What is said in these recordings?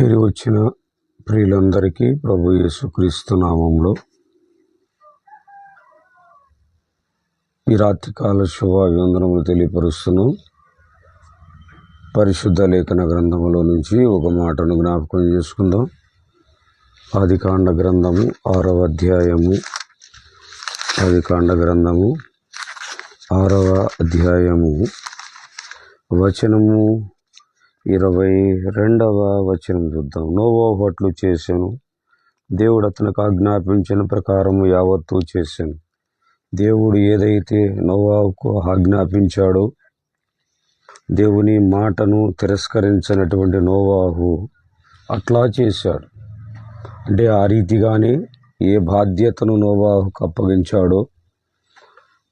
చేరి వచ్చిన ప్రియులందరికీ ప్రభు యేసుక్రీస్తు నామంలో ఈ రాత్రికాల శుభ అభివందనములు తెలియపరుస్తున్నాం పరిశుద్ధ లేఖన గ్రంథములో నుంచి ఒక మాటను జ్ఞాపకం చేసుకుందాం. ఆదికాండ గ్రంథము ఆరవ అధ్యాయము ఆదికాండ గ్రంథము ఆరవ అధ్యాయము. వచనము ఇరవై రెండవ వచనం చూద్దాం. నోవో పట్లు చేశాను దేవుడు అతనికి ఆజ్ఞాపించిన ప్రకారం యావత్తు చేశాను దేవుడు ఏదైతే నోవాకు ఆజ్ఞాపించాడో దేవుని మాటను తిరస్కరించినటువంటి నోవాహు అట్లా చేశాడు. అంటే ఆ రీతిగానే ఏ బాధ్యతను నోవాహుకు అప్పగించాడో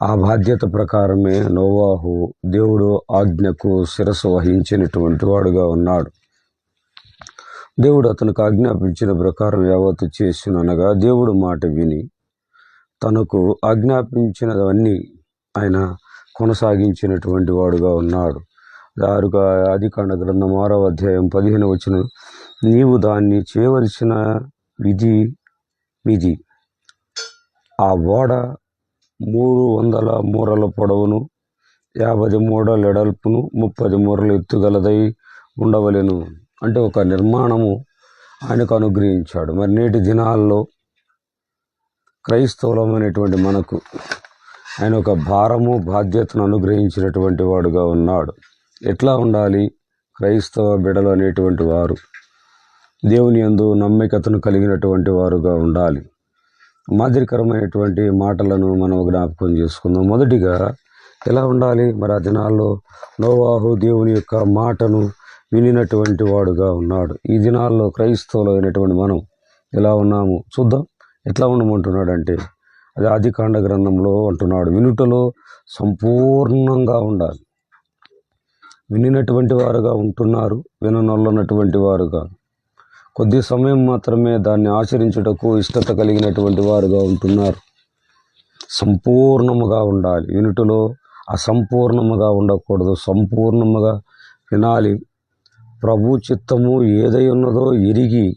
ఆ బాధ్యత ప్రకారమే నోవాహు దేవుడు ఆజ్ఞకు శిరస్సు వహించినటువంటి వాడుగా ఉన్నాడు. దేవుడు అతనికి ఆజ్ఞాపించిన ప్రకారం యావత్తు చేసిననగా దేవుడు మాట విని తనకు ఆజ్ఞాపించినవన్నీ ఆయన కొనసాగించినటువంటి వాడుగా ఉన్నాడు. దారుగా ఆదికాండ గ్రంథం ఆరవ అధ్యాయం పదిహేను వచ్చిన నీవు దాన్ని చేయవలసిన విధి విధి ఆ ఓడ మూడు వందల మూరల పొడవును యాభై మూరల ఎడల్పును ముప్పది మూరలు ఎత్తుగలదై ఉండవలెను. అంటే ఒక నిర్మాణము ఆయనకు అనుగ్రహించాడు. మరి నేటి దినాల్లో క్రైస్తవులమైనటువంటి మనకు ఆయన ఒక భారము బాధ్యతను అనుగ్రహించినటువంటి వాడుగా ఉన్నాడు. ఎట్లా ఉండాలి? క్రైస్తవ బిడలు అనేటువంటి వారు దేవుని యందు నమ్మికతను కలిగినటువంటి వారుగా ఉండాలి. మాదిరికరమైనటువంటి మాటలను మనం జ్ఞాపకం చేసుకుందాం. మొదటిగా ఎలా ఉండాలి? మరి ఆ దినాల్లో నోవాహు దేవుని యొక్క మాటను వినినటువంటి వాడుగా ఉన్నాడు. ఈ దినాల్లో క్రైస్తవులు అయినటువంటి మనం ఎలా ఉన్నాము? చూద్దాం. ఎట్లా ఉండమంటున్నాడంటే అది ఆదికాండ గ్రంథంలో అంటున్నాడు వినుటలో సంపూర్ణంగా ఉండాలి. వినినటువంటి వారుగా ఉంటున్నారు విననొల్లనటువంటి వారుగా కొద్ది సమయం మాత్రమే దాన్ని ఆచరించుటకు ఇష్టత కలిగినటువంటి వారుగా ఉంటున్నారు. సంపూర్ణముగా ఉండాలి. యూనిట్లో అసంపూర్ణముగా ఉండకూడదు. సంపూర్ణముగా వినాలి. ప్రభు చిత్తము ఏదై ఉన్నదో ఎరిగి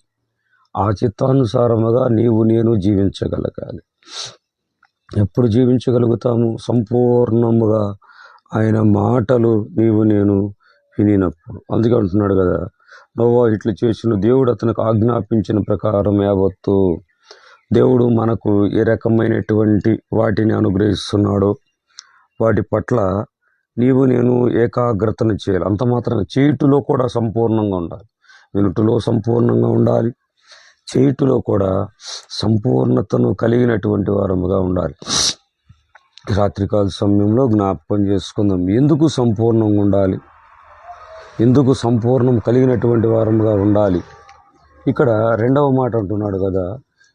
ఆ చిత్తానుసారముగా నీవు నేను జీవించగలగాలి. ఎప్పుడు జీవించగలుగుతాము? సంపూర్ణముగా ఆయన మాటలు నీవు నేను వినినప్పుడు. అందుకే అంటున్నాడు కదా నోవా ఇట్లు చేసిన దేవుడు అతనికి ఆజ్ఞాపించిన ప్రకారం యావత్తు దేవుడు మనకు ఏ రకమైనటువంటి వాటిని అనుగ్రహిస్తున్నాడో వాటి పట్ల నీవు నేను ఏకాగ్రతను చేయాలి. అంత మాత్రం చేయుటిలో కూడా సంపూర్ణంగా ఉండాలి. వినుటిలో సంపూర్ణంగా ఉండాలి. చేయుటిలో కూడా సంపూర్ణతను కలిగినటువంటి వారముగా ఉండాలి. రాత్రికాల సమయంలో జ్ఞాపకం చేసుకుందాం. ఎందుకు సంపూర్ణంగా ఉండాలి? ఎందుకు సంపూర్ణం కలిగినటువంటి వారముగా ఉండాలి. ఇక్కడ రెండవ మాట అంటున్నాడు కదా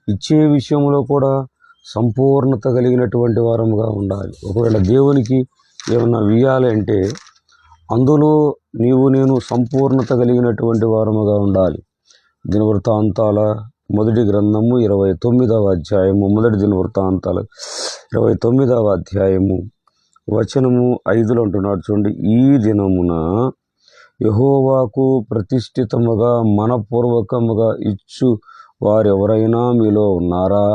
ఇచ్చే విషయంలో కూడా సంపూర్ణత కలిగినటువంటి వారముగా ఉండాలి. ఒకవేళ దేవునికి ఏమన్నా ఇయ్యాలి అంటే అందులో నీవు నేను సంపూర్ణత కలిగినటువంటి వారముగా ఉండాలి. దినవృత్తాంతాల మొదటి గ్రంథము ఇరవై తొమ్మిదవ అధ్యాయము మొదటి దినవృత్తాంతాల ఇరవై తొమ్మిదవ అధ్యాయము వచనము ఐదులో అంటున్నాడు చూడండి ఈ దినమున యహోవాకు ప్రతిష్ఠితముగా మనపూర్వకముగా ఇచ్చు వారెవరైనా మీలో ఉన్నారా?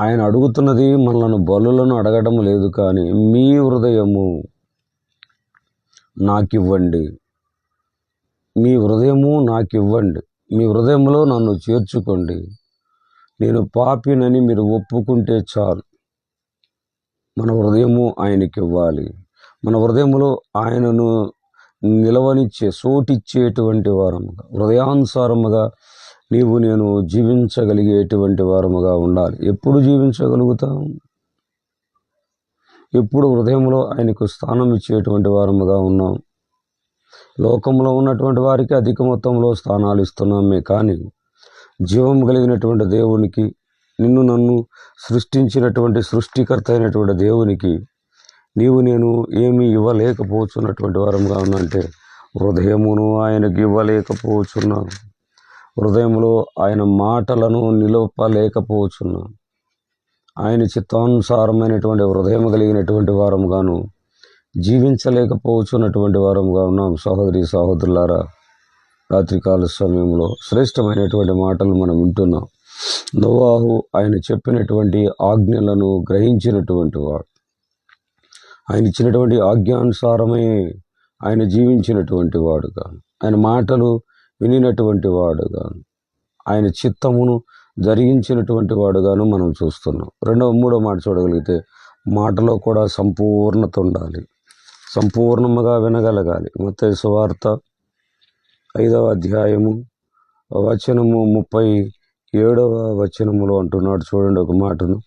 ఆయన అడుగుతున్నది మనలను బలులను అడగడం లేదు కానీ మీ హృదయము నాకివ్వండి. మీ హృదయము నాకివ్వండి. మీ హృదయంలో నన్ను చేర్చుకోండి. నేను పాపినని మీరు ఒప్పుకుంటే చాలు. మన హృదయము ఆయనకి ఇవ్వాలి మన హృదయంలో ఆయనను నిలవనిచ్చే సోటిచ్చేటువంటి వారముగా హృదయానుసారముగా నీవు నేను జీవించగలిగేటువంటి వారముగా ఉండాలి. ఎప్పుడు జీవించగలుగుతాం ఎప్పుడు హృదయంలో ఆయనకు స్థానం ఇచ్చేటువంటి వారముగా ఉన్నాం లోకంలో ఉన్నటువంటి వారికి అధిక మొత్తంలో స్థానాలు ఇస్తున్నామే కానీ జీవం కలిగినటువంటి దేవునికి నిన్ను నన్ను సృష్టించినటువంటి సృష్టికర్త అయినటువంటి దేవునికి నీవు నేను ఏమి ఇవ్వలేకపోతున్నటువంటి వారంగా ఉందంటే హృదయమును ఆయనకి ఇవ్వలేకపోతున్నాను హృదయంలో ఆయన మాటలను నిలపలేకపోతున్నాను ఆయన చిత్తానుసారమైనటువంటి హృదయం కలిగినటువంటి వారంగాను జీవించలేకపోతున్నటువంటి వారంగా ఉన్నాం. సహోదరి సహోదరులారా రాత్రికాల సమయంలో శ్రేష్టమైనటువంటి మాటలు మనం వింటున్నాం. నోవాహు ఆయన చెప్పినటువంటి ఆజ్ఞలను గ్రహించినటువంటి వాడు. ఆయన ఇచ్చినటువంటి ఆజ్ఞానుసారమే ఆయన జీవించినటువంటి వాడుగా. ఆయన మాటలు వినినటువంటి వాడుగా. ఆయన చిత్తమును జరిగించినటువంటి వాడుగాను మనం చూస్తున్నాం. రెండవ మూడో మాట చూడగలిగితే మాటలో కూడా సంపూర్ణత ఉండాలి. సంపూర్ణముగా వినగలగాలి. మొత్తం సువార్త ఐదవ అధ్యాయము వచనము ముప్పై ఏడవ వచనములో అంటున్నాడు. చూడండి ఒక మాటను.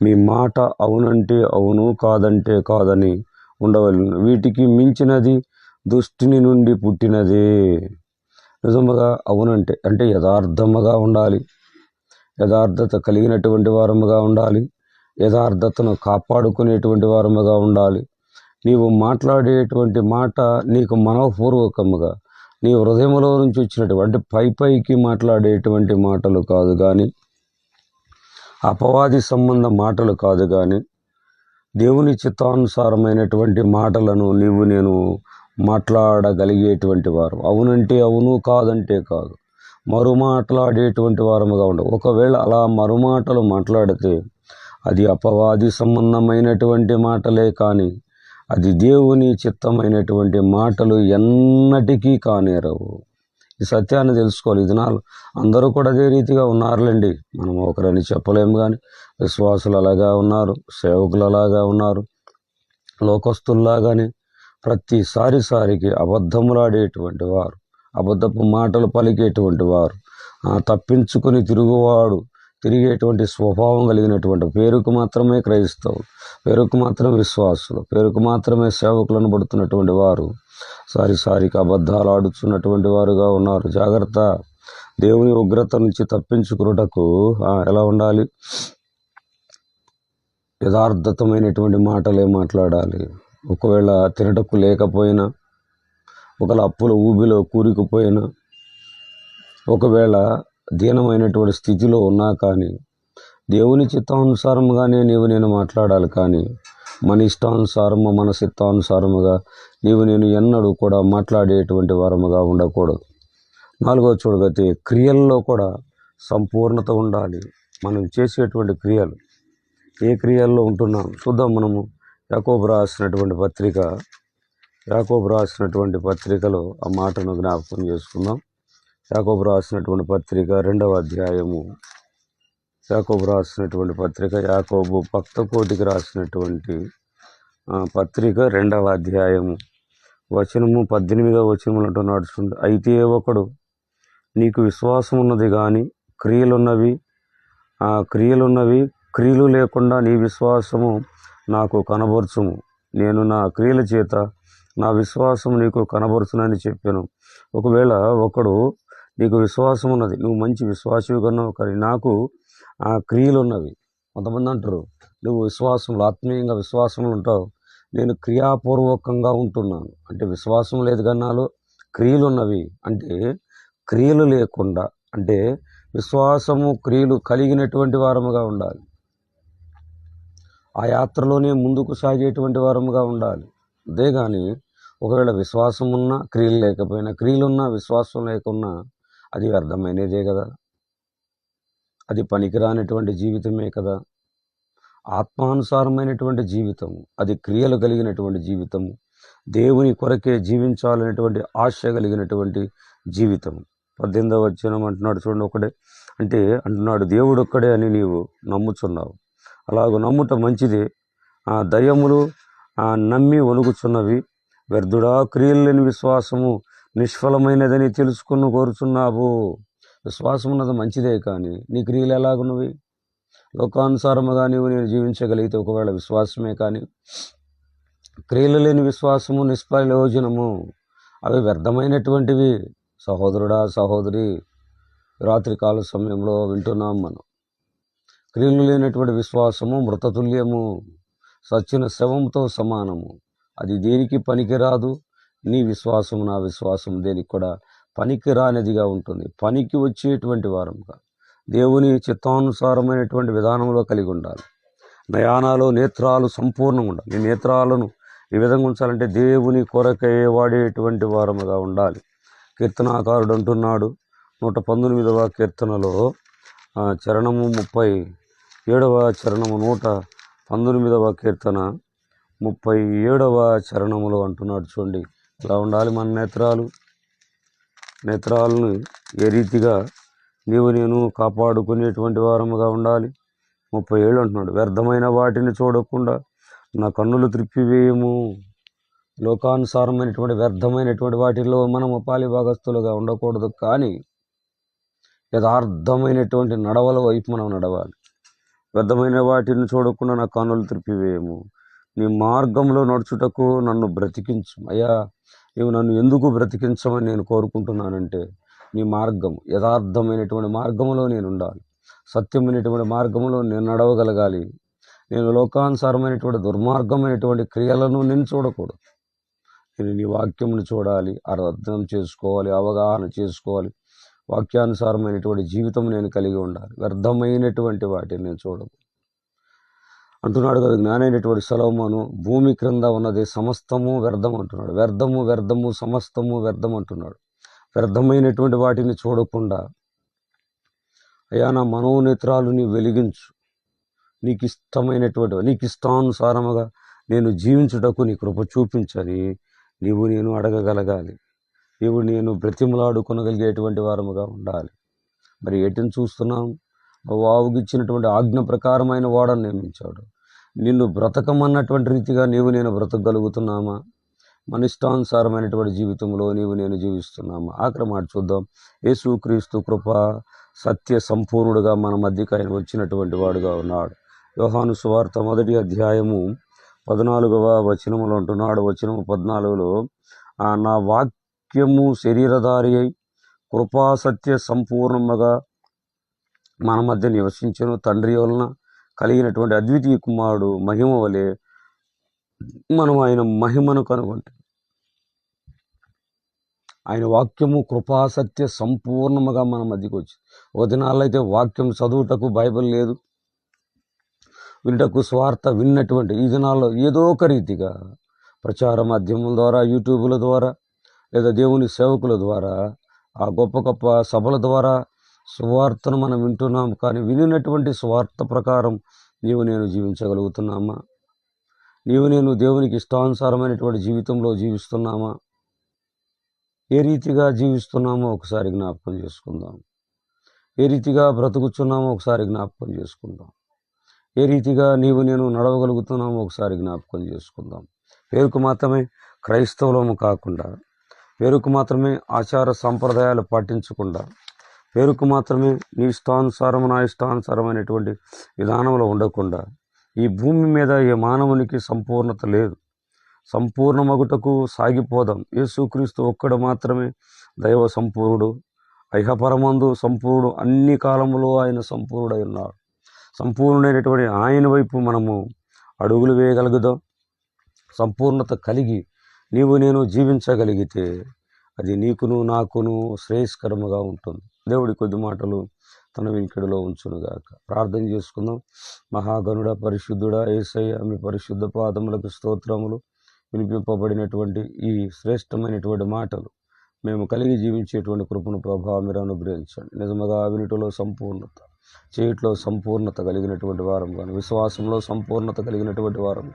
మీ మాట అవునంటే అవును కాదంటే కాదని ఉండవలను. వీటికి మించినది దుష్టిని నుండి పుట్టినదే. నిజముగా అవునంటే అంటే యథార్థముగా ఉండాలి. యథార్థత కలిగినటువంటి వారముగా ఉండాలి. యథార్థతను కాపాడుకునేటువంటి వారముగా ఉండాలి. నీవు మాట్లాడేటువంటి మాట నీకు మనఃపూర్వకముగా నీ హృదయంలో నుంచి వచ్చినటువంటి పై పైకి మాట్లాడేటువంటి మాటలు కాదు కానీ అపవాది సంబంధ మాటలు కాదు కానీ దేవుని చిత్తానుసారమైనటువంటి మాటలను నీవు నేను మాట్లాడగలిగేటువంటి వారు. అవునంటే అవును కాదంటే కాదు. మరు మాట్లాడేటువంటి వారముగా ఉండవు ఒకవేళ అలా మరుమాటలు మాట్లాడితే అది అపవాది సంబంధమైనటువంటి మాటలే కానీ అది దేవుని చిత్తమైనటువంటి మాటలు ఎన్నటికీ కానేరవు. ఈ సత్యాన్ని తెలుసుకోవాలి. ఈ దినాలు అందరూ కూడా అదే రీతిగా ఉన్నారులేండి. మనం ఒకరని చెప్పలేము కానీ విశ్వాసులు అలాగా ఉన్నారు సేవకులు అలాగా ఉన్నారు లోకస్తుల్లాగానే ప్రతిసారి సారికి అబద్ధములాడేటువంటి వారు అబద్ధపు మాటలు పలికేటువంటి వారు తప్పించుకుని తిరుగువాడు తిరిగేటువంటి స్వభావం కలిగినటువంటి పేరుకు మాత్రమే క్రైస్తవులు పేరుకు మాత్రమే విశ్వాసులు పేరుకు మాత్రమే సేవకులను పడుతున్నటువంటి వారు సారి సారికి అబద్ధాలు ఆడుచున్నటువంటి వారుగా ఉన్నారు. జాగ్రత్త. దేవుని ఉగ్రత నుంచి తప్పించుకున్నటకు ఎలా ఉండాలి? యథార్థతమైనటువంటి మాటలే మాట్లాడాలి. ఒకవేళ తినటకు లేకపోయినా ఒకవేళ అప్పుల ఊబిలో కూరుకుపోయినా ఒకవేళ దీనమైనటువంటి స్థితిలో ఉన్నా కానీ దేవుని చిత్తానుసారంగానే నీవు నేను మాట్లాడాలి కానీ మన ఇష్టానుసారము మన చిత్తానుసారముగా నీవు నేను ఎన్నడూ కూడా మాట్లాడేటువంటి వారముగా ఉండకూడదు. నాలుగో చూడగతే క్రియల్లో కూడా సంపూర్ణత ఉండాలి. మనం చేసేటువంటి క్రియలు. ఏ క్రియల్లో ఉంటున్నాం? చూద్దాం మనము యాకోబు రాసినటువంటి పత్రిక. యాకోబు రాసినటువంటి పత్రికలో ఆ మాటను జ్ఞాపకం చేసుకుందాం. యాకోబు రాసినటువంటి పత్రిక రెండవ అధ్యాయము. యాకోబు రాసినటువంటి పత్రిక యాకోబు భక్త కోటికి రాసినటువంటి పత్రిక రెండవ అధ్యాయము. వచనము పద్దెనిమిదవ వచనములు అంటూ చూడండి అయితే ఒకడు నీకు విశ్వాసం ఉన్నది కానీ క్రియలున్నవి ఆ క్రియలున్నవి క్రియలు లేకుండా నీ విశ్వాసము నాకు కనబరుచుము. నేను నా క్రియల చేత నా విశ్వాసం నీకు కనబరుచునని చెప్పాను. ఒకవేళ ఒకడు నీకు విశ్వాసం ఉన్నది నువ్వు మంచి విశ్వాసవి కన్నావు కానీ నాకు క్రియలు ఉన్నవి. కొంతమంది అంటారు నువ్వు విశ్వాసంలో ఆత్మీయంగా విశ్వాసంలో ఉంటావు. నేను క్రియాపూర్వకంగా ఉంటున్నాను. అంటే విశ్వాసం లేదు కన్నాలు క్రియలు ఉన్నవి. అంటే క్రియలు లేకుండా అంటే విశ్వాసము క్రియలు కలిగినటువంటి వారముగా ఉండాలి. ఆ యాత్రలోనే ముందుకు సాగేటువంటి వారముగా ఉండాలి. అంతేగాని ఒకవేళ విశ్వాసం ఉన్నా క్రియలు లేకపోయినా క్రియలున్నా విశ్వాసం లేకున్నా అది వ్యర్థమైనదే కదా. అది పనికిరానటువంటి జీవితమే కదా. ఆత్మానుసారమైనటువంటి జీవితం అది క్రియలు కలిగినటువంటి జీవితం దేవుని కొరకే జీవించాలనేటువంటి ఆశ కలిగినటువంటి జీవితం. పద్దెనిమిదవ వచ్చిన అంటున్నాడు చూడండి ఒకడే అంటే అంటున్నాడు దేవుడు ఒక్కడే అని నీవు నమ్ముచున్నావు. అలాగ నమ్ముట మంచిదే. దయములు నమ్మి వణుకుచున్నవి. వ్యర్థుడా క్రియలు లేని విశ్వాసము నిష్ఫలమైనదని తెలుసుకుని కోరుచున్నావు. విశ్వాసం ఉన్నది మంచిదే కానీ నీ క్రియలు ఎలాగున్నవి? లోకానుసారముగా నీవు నేను జీవించగలిగితే ఒకవేళ విశ్వాసమే కానీ క్రియలు లేని విశ్వాసము నిష్ప్రయోజనము అవి వ్యర్థమైనటువంటివి. సహోదరుడా సహోదరి రాత్రికాల సమయంలో వింటున్నాం మనం. క్రియలు లేనటువంటి విశ్వాసము మృతతుల్యము సచ్చిన శవంతో సమానము. అది దేనికి పనికిరాదు? నీ విశ్వాసం నా విశ్వాసం దేనికి కూడా పనికి రానిదిగా ఉంటుంది. పనికి వచ్చేటువంటి వారముగా దేవుని చిత్తానుసారమైనటువంటి విధానంలో కలిగి ఉండాలి. నయానాలు నేత్రాలు సంపూర్ణంగా ఉండాలి. ఈ నేత్రాలను ఈ విధంగా ఉంచాలంటే దేవుని కొరకే వాడేటువంటి వారముగా ఉండాలి. కీర్తనాకారుడు అంటున్నాడు నూట పంతొమ్మిదవ కీర్తనలో చరణము ముప్పై ఏడవ చరణము నూట పంతొమ్మిదవ కీర్తన ముప్పై ఏడవ చరణములో అంటున్నాడు చూడండి. ఇలా ఉండాలి మన నేత్రాలు? నేత్రాలను ఏ రీతిగా నీవు నేను కాపాడుకునేటువంటి వారముగా ఉండాలి. ముప్పై ఏళ్ళు అంటున్నాడు. వ్యర్థమైన వాటిని చూడకుండా నా కన్నులు త్రిప్పివేయము. లోకానుసారమైనటువంటి వ్యర్థమైనటువంటి వాటిల్లో మనము పాలిభాగస్తులుగా ఉండకూడదు. కానీ యథార్థమైనటువంటి నడవల వైపు మనం నడవాలి. వ్యర్థమైన వాటిని చూడకుండా నా కన్నులు త్రిప్పివేయము. నీ మార్గంలో నడుచుటకు నన్ను బ్రతికించు. అయ్యా నీవు నన్ను ఎందుకు బ్రతికించమని నేను కోరుకుంటున్నానంటే నీ మార్గం యథార్థమైనటువంటి మార్గంలో నేను ఉండాలి. సత్యమైనటువంటి మార్గంలో నేను నడవగలగాలి. నేను లోకానుసారమైనటువంటి దుర్మార్గమైనటువంటి క్రియలను నేను చూడకూడదు. నేను నీ వాక్యమును చూడాలి అర్థం చేసుకోవాలి అవగాహన చేసుకోవాలి. వాక్యానుసారమైనటువంటి జీవితం నేను కలిగి ఉండాలి. వ్యర్థమైనటువంటి వాటిని నేను చూడకూడదు. అంటున్నాడు కదా జ్ఞానైనటువంటి సలోమోను భూమి క్రింద ఉన్నది సమస్తము వ్యర్థం అంటున్నాడు. వ్యర్థము వ్యర్థము సమస్తము వ్యర్థం అంటున్నాడు. వ్యర్థమైనటువంటి వాటిని చూడకుండా అయ్యా నా మనోనేత్రాలు నీ వెలిగించు. నీకు ఇష్టమైనటువంటి నీకు ఇష్టానుసారముగా నేను జీవించుటకు నీ కృప చూపించని నీవు నేను అడగగలగాలి. నీవు నేను బ్రతిమలాడుకొనగలిగేటువంటి వారముగా ఉండాలి. మరి ఏటిని చూస్తున్నాం? వావుగిచ్చినటువంటి ఆజ్ఞ ప్రకారమైన వాడని నియమించాడు. నిన్ను బ్రతకమన్నటువంటి రీతిగా నీవు నేను బ్రతకగలుగుతున్నామా? మన ఇష్టానుసారమైనటువంటి జీవితంలో నీవు నేను జీవిస్తున్నామా? ఆఖరి మాట చూద్దాం. యేసుక్రీస్తు కృప సత్య సంపూర్ణుడుగా మన మధ్యకి ఆయన వచ్చినటువంటి వాడుగా ఉన్నాడు. యోహాను సువార్త మొదటి అధ్యాయము పద్నాలుగవ వచనములో అంటున్నాడు. వచనము పద్నాలుగులో ఆ నా వాక్యము శరీరధారి అయి కృపా సత్య సంపూర్ణముగా మన మధ్య నివసించను. తండ్రి వలన కలిగినటువంటి అద్వితీయ కుమారుడు మహిమ వలె మనం ఆయన మహిమను కనుగొంటాం. ఆయన వాక్యము కృపా సత్య సంపూర్ణముగా మన మధ్యకి వచ్చింది. ఒక దినాల్లో అయితే వాక్యం చదువుటకు బైబిల్ లేదు. వినటకు స్వార్థ విన్నటువంటి ఈ దినాల్లో ఏదో ఒక రీతిగా ప్రచార మాధ్యమం ద్వారా యూట్యూబ్ల ద్వారా లేదా దేవుని సేవకుల ద్వారా ఆ గొప్ప గొప్ప సభల ద్వారా సువార్తను మనం వింటున్నాం కానీ వినినటువంటి స్వార్థ ప్రకారం నీవు నేను జీవించగలుగుతున్నామా? నీవు నేను దేవునికి ఇష్టానుసారమైనటువంటి జీవితంలో జీవిస్తున్నామా? ఏ రీతిగా జీవిస్తున్నామో ఒకసారి జ్ఞాపకం చేసుకుందాం. ఏ రీతిగా బ్రతుకుతున్నామో ఒకసారి జ్ఞాపకం చేసుకుందాం. ఏ రీతిగా నీవు నేను నడవగలుగుతున్నామో ఒకసారి జ్ఞాపకం చేసుకుందాం. పేరుకు మాత్రమే క్రైస్తవులము కాకుండా పేరుకు మాత్రమే ఆచార సంప్రదాయాలు పాటించకుండా పేరుకు మాత్రమే నీ ఇష్టానుసారం నా ఇష్టానుసారమైనటువంటి విధానంలో ఉండకుండా ఈ భూమి మీద ఏ మానవునికి సంపూర్ణత లేదు. సంపూర్ణమగుటకు సాగిపోదాం. యేసుక్రీస్తు ఒక్కడు మాత్రమే దైవ సంపూర్ణుడు. ఐహపరమందు సంపూర్ణుడు. అన్ని కాలములో ఆయన సంపూర్ణుడై ఉన్నాడు. సంపూర్ణుడైనటువంటి ఆయన వైపు మనము అడుగులు వేయగలుగుదాం. సంపూర్ణత కలిగి నీవు నేను జీవించగలిగితే అది నీకును నాకును శ్రేయస్కరముగా ఉంటుంది. దేవుడి కొద్ది మాటలు తన వెంకడిలో ఉంచునుగాక. ప్రార్థన చేసుకుందాం. మహాగణుడ పరిశుద్ధుడ ఏసయ్య మీ పరిశుద్ధ పాదములకు స్తోత్రములు. వినిపింపబడినటువంటి ఈ శ్రేష్టమైనటువంటి మాటలు మేము కలిగి జీవించేటువంటి కృపను ప్రభావం మీరు అనుగ్రహించండి. నిజముగా వినిటిలో సంపూర్ణత చేయుట్లో సంపూర్ణత కలిగినటువంటి వారం కానీ విశ్వాసంలో సంపూర్ణత కలిగినటువంటి వారం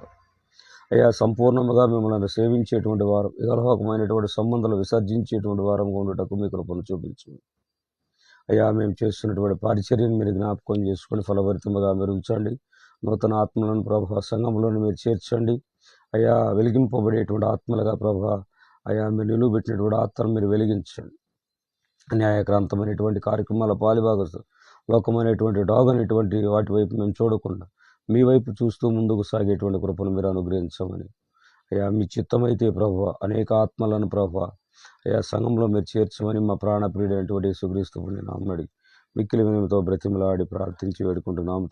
అయ్యా సంపూర్ణముగా మిమ్మల్ని సేవించేటువంటి వారం ఇగలహోకమైనటువంటి సంబంధాలు విసర్జించేటువంటి వారంగా ఉండటకు మీ కృపను చూపించండి. అయ్యా మేము చేస్తున్నటువంటి పరిచర్యను మీరు జ్ఞాపకం చేసుకొని ఫలభరితముగా మెరుగుచండి నూతన ఆత్మలను ప్రభా సంఘంలోని మీరు చేర్చండి. అయ్యా వెలిగింపబడేటువంటి ఆత్మలుగా ప్రభా అయ్యా మీరు నిలువబెట్టినటువంటి ఆత్మను మీరు వెలిగించండి. న్యాయక్రాంతమైనటువంటి కార్యక్రమాల పాలిభాగస్తు లోకమైనటువంటి డాగ్ అనేటువంటి వాటి వైపు మేము చూడకుండా మీ వైపు చూస్తూ ముందుకు సాగేటువంటి కృపను మీరు అనుగ్రహించమని. అయ్యా మీ చిత్తమైతే ప్రభు అనేక ఆత్మలను ప్రభు అయ్యా సంఘంలో మీరు చేర్చమని మా ప్రాణప్రియుడైనటువంటి సుగ్రీస్తు నామడి మిక్కిలి వినయంతో బ్రతిమలాడి ప్రార్థించి వేడుకుంటున్నాం